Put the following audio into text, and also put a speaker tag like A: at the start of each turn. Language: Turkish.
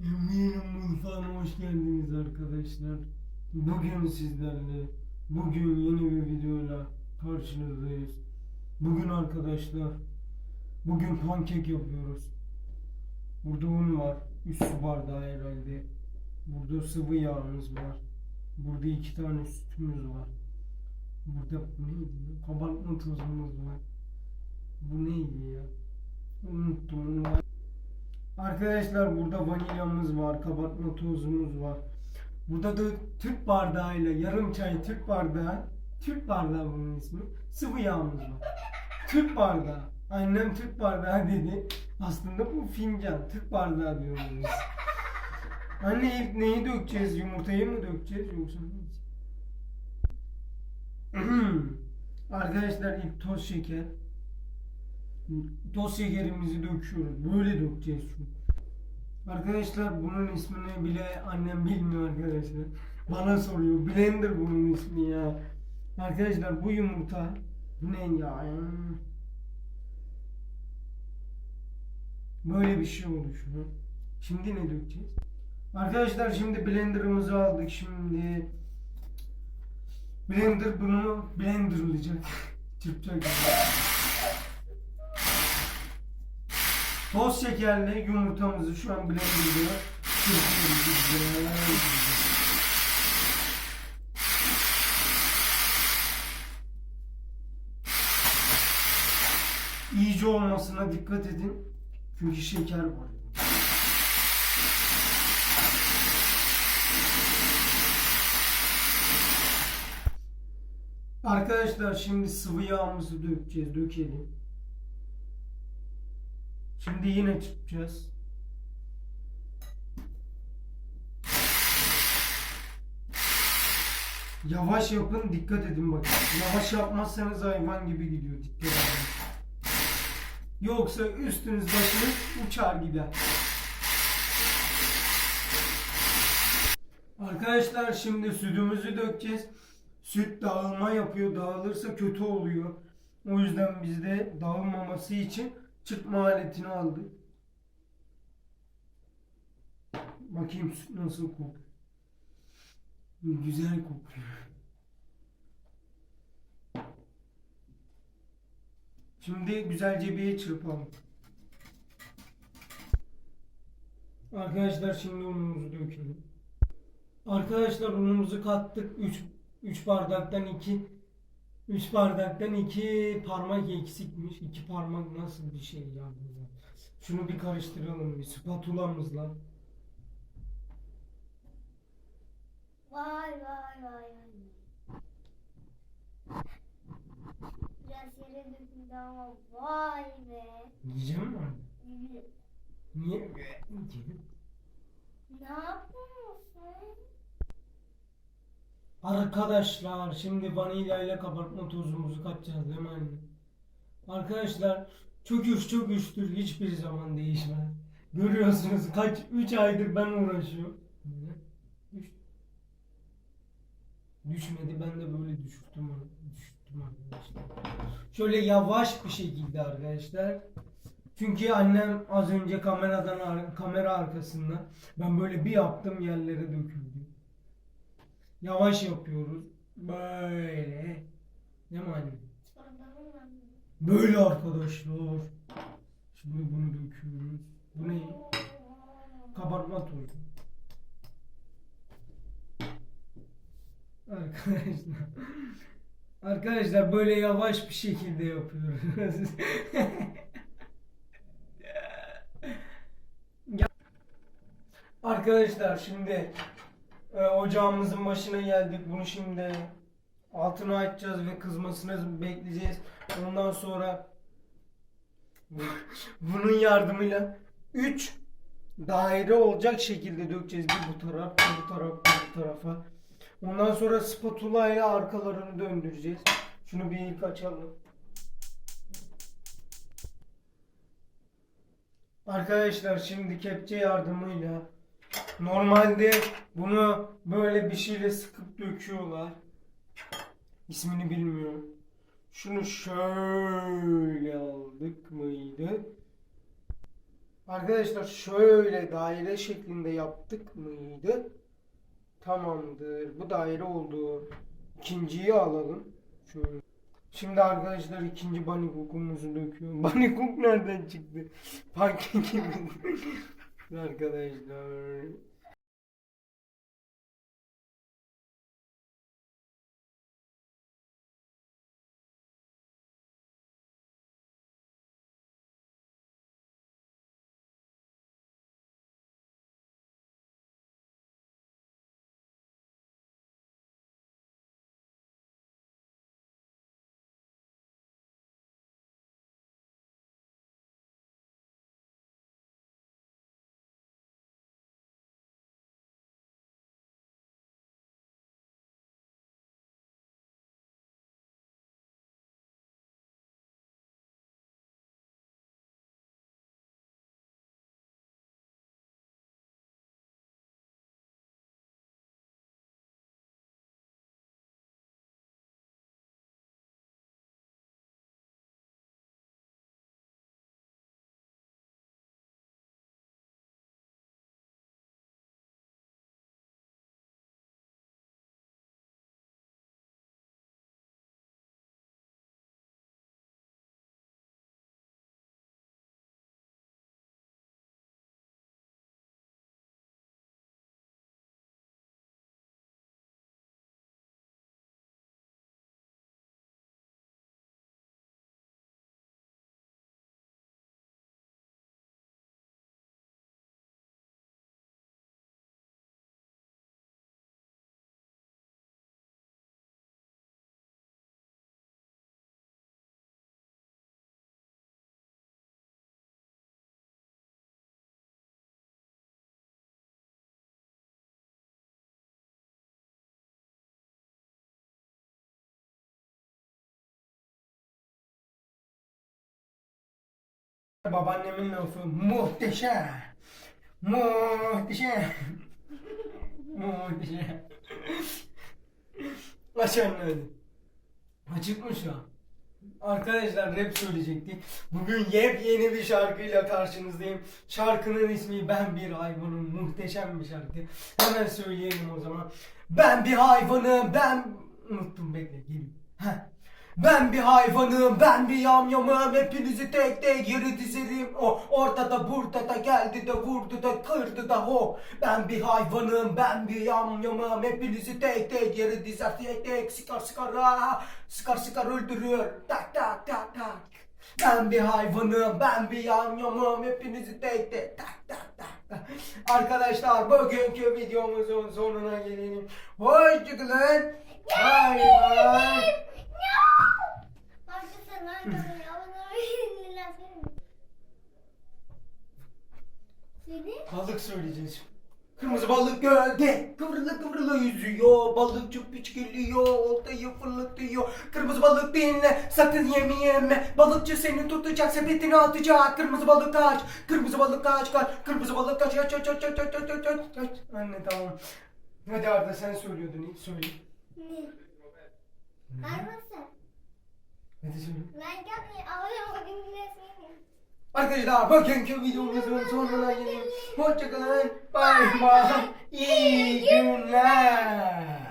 A: Eminim mutfağına hoş geldiniz arkadaşlar. Bugün sizlerle, bugün yeni bir videoyla karşınızdayız. Bugün arkadaşlar, bugün pankek yapıyoruz. Burada un var, 3 su bardağı herhalde. Burada sıvı yağımız var. Burada iki tane sütümüz var. Burada neydi? Kabartma tozumuz var. Bu neydi ya? Unuttum onu. Arkadaşlar burada vanilyamız var, kabartma tozumuz var. Burada da Türk bardağıyla yarım çay Türk bardağı, Türk bardağı bunun ismi. Sıvı yağımız var. Türk bardağı. Annem Türk bardağı dedi. Aslında bu fincan. Türk bardağı diyoruz biz. Anne ilk neyi dökeceğiz? Yumurtayı mı dökeceğiz yoksa? Arkadaşlar ilk toz şeker. Şekerimizi döküyoruz. Böyle dökeceğiz çünkü. Arkadaşlar bunun ismini bile annem bilmiyor arkadaşlar. Bana soruyor. Blender bunun ismi ya. Arkadaşlar bu yumurta ne ya? Böyle bir şey oluşuyor. Şimdi ne dökeceğiz? Arkadaşlar şimdi blenderımızı aldık şimdi. Blender bunu blenderlayacak. Gibi. Toz şekerli yumurtamızı şu an blenderda. İyice olmasına dikkat edin. Çünkü şeker var. Arkadaşlar şimdi sıvı yağımızı dökeceğiz. Dökelim. Şimdi yine çıkacağız. Yavaş yapın, dikkat edin bakın. Yavaş yapmazsanız hayvan gibi gidiyor. Dikkat edin. Yoksa üstünüz başınız uçar gider. Arkadaşlar şimdi sütümüzü dökeceğiz. Süt dağılma yapıyor. Dağılırsa kötü oluyor. O yüzden biz de dağılmaması için çıkma aletini aldık. Bakayım süt nasıl kokuyor. Güzel kokuyor. Şimdi güzelce bir çırpalım. Arkadaşlar şimdi unumuzu dökelim. Arkadaşlar unumuzu kattık. 3 3 bardaktan 2 3 bardaktan 2 parmak eksikmiş. 2 parmak nasıl bir şey ya bu? Şunu bir karıştıralım bir spatulamızla.
B: Vay vay vay vay. Biraz yere döküldü ama vay be.
A: Yiyeceğim mi? Niye? Yiyeceğim.
B: Ne yapıyorsun?
A: Arkadaşlar şimdi vanilya ile kabartma tozumuzu katacağız değil mi anne? Arkadaşlar çöküş çöküştür hiçbir zaman değişmez. Görüyorsunuz kaç 3 aydır ben uğraşıyorum. Düş. Düşmedi ben de böyle düştüm onu. Düştüm arkadaşlar. Şöyle yavaş bir şekilde arkadaşlar. Çünkü annem az önce kameradan kamera arkasında ben böyle bir yaptım yerlere döküldü. Yavaş yapıyoruz. Böyle. Ne
B: mı?
A: Böyle arkadaşlar. Şimdi bunu döküyoruz. Bu ne? Kabartma tozu. Arkadaşlar. Arkadaşlar böyle yavaş bir şekilde yapıyoruz. Ya- Arkadaşlar şimdi e, ocağımızın başına geldik. Bunu şimdi altına açacağız ve kızmasını bekleyeceğiz. Ondan sonra bunun yardımıyla 3 daire olacak şekilde dökeceğiz. Bir bu taraf, bir bu taraf, bir bu tarafa. Ondan sonra spatula ile arkalarını döndüreceğiz. Şunu bir ilk açalım. Arkadaşlar şimdi kepçe yardımıyla normalde bunu böyle bir şeyle sıkıp döküyorlar. İsmini bilmiyorum. Şunu şöyle aldık mıydı? Arkadaşlar şöyle daire şeklinde yaptık mıydı? Tamamdır. Bu daire oldu. İkinciyi alalım. Şöyle. Şimdi arkadaşlar ikinci bunny cook'umuzu döküyorum. Bunny cook nereden çıktı? Pankek gibi. arkadaşlar. Babaannemin lafı muhteşem. Muhteşem. muhteşem. Aç anne hadi. Açık mı şu an? Arkadaşlar rap söyleyecektik. Bugün yepyeni bir şarkıyla karşınızdayım. Şarkının ismi Ben Bir Hayvanım. Muhteşem bir şarkı. Hemen söyleyelim o zaman. Ben bir hayvanım, ben... Unuttum bekle, gelin. Heh. Ben bir hayvanım, ben bir yamyamım. Hepinizi tek tek yere dizerim. O ortada burada da geldi de vurdu da kırdı da ho. Ben bir hayvanım, ben bir yamyamım. Hepinizi tek tek yere dizer tek tek Sıkar sıkar ha Sıkar sıkar öldürür. Tak tak tak tak. Ben bir hayvanım, ben bir yamyamım. Hepinizi tek tek tak tak tak. Arkadaşlar bugünkü videomuzun sonuna gelelim. Hoşçakalın. Bay bay
B: Arkadaşlar ben görüyorum. Bana bir lafım. Seni?
A: Balık söyleyeceğiz. Kırmızı balık gölde. Kıvrıla kıvrıla yüzüyor. Balık çupiç geliyor. Oltayı fırlatıyor. Kırmızı balık dinle. Sakın yeme yeme. Balıkçı seni tutacak. Sepetine atacak. Kırmızı balık kaç Kırmızı balık kaç kaç Kırmızı balık kaç kaç kaç kaç kaç kaç kaç kaç kaç Anne tamam. Hadi Arda sen söylüyordun. Söyle.
B: Ne? Hayvansın. Ne diyeceğim?
A: Arkadaşlar bugünkü videomuzun sonuna gelelim. Hoşçakalın. Bay bay. İyi günler.